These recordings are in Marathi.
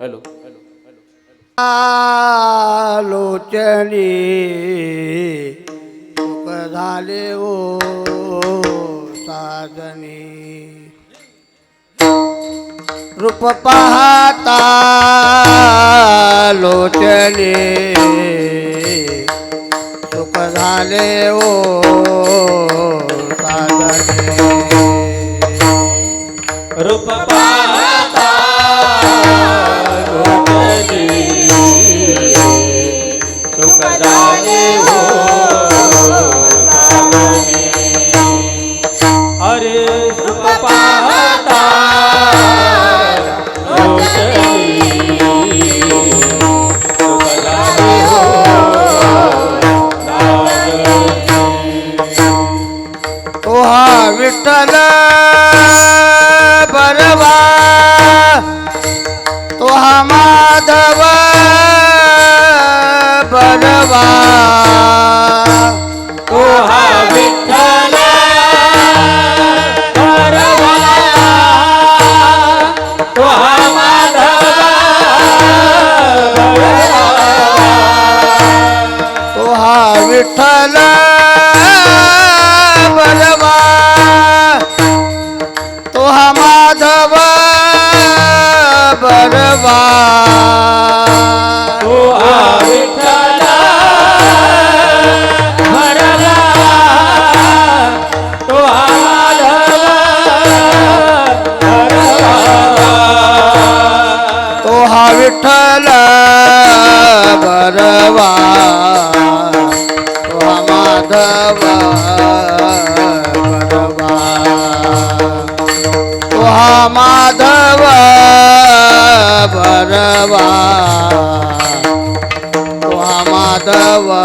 हॅलो. आलोचनी झाले ओ साधनी. रूप पाहता लोचले सुख झाले ओ साधनी. रूप पाहता தவா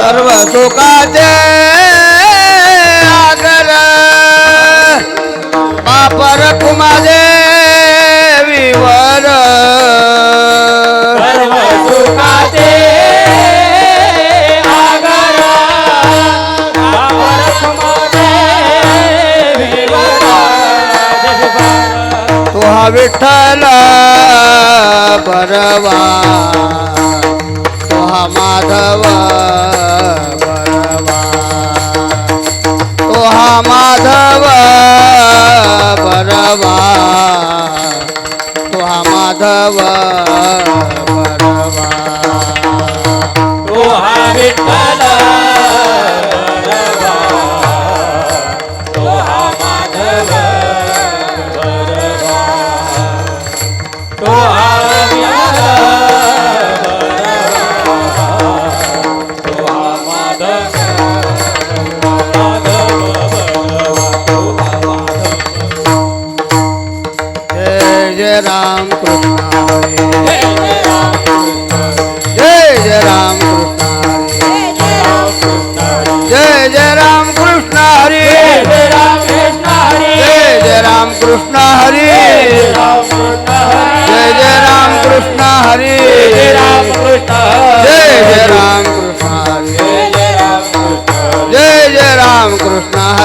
सर्व सुखाचे आगर बापर कुमारे acabar.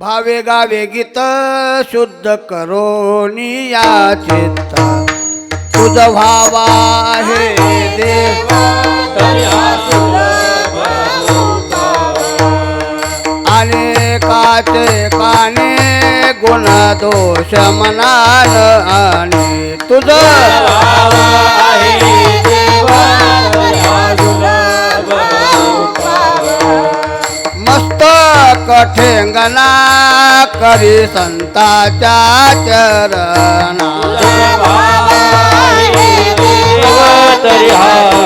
भावे गावे गीत शुद्ध करोनी या चित्त. तुझ भावा हे देवा अनेकाचे काने गुण दोष मनाल आणि तुझ. मस्तक ठेंगणा करी संताच्या चरणा तरी हा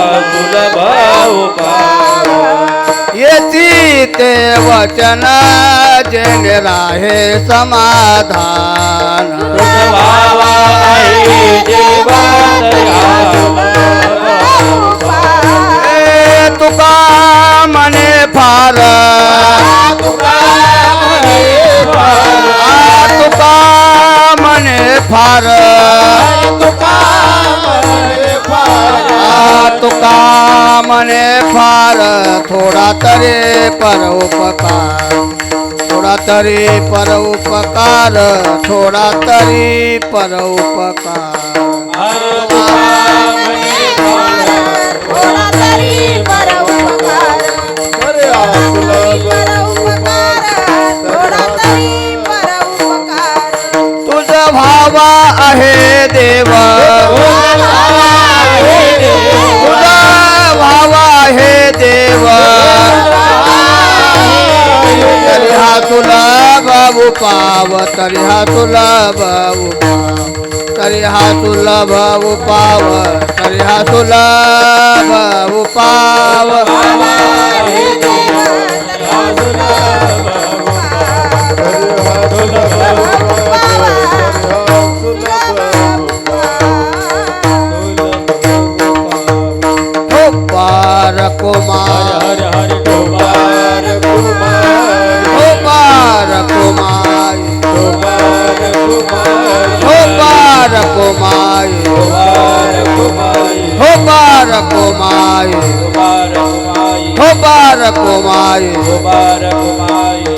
येती ते वचन जेणे राहे समाधान. तुका मने फार. तुका मने फार. म्हणे फार थोडा तरी पर उपकार थोडा तरी पर उपकार थोडा तरी पर उपाव पाव तरी हा तुला बाबू तरी हा तुला बाबू पाव तरी हा तुला बाबू पाव. हो माई मुबारक माई मुबारक माई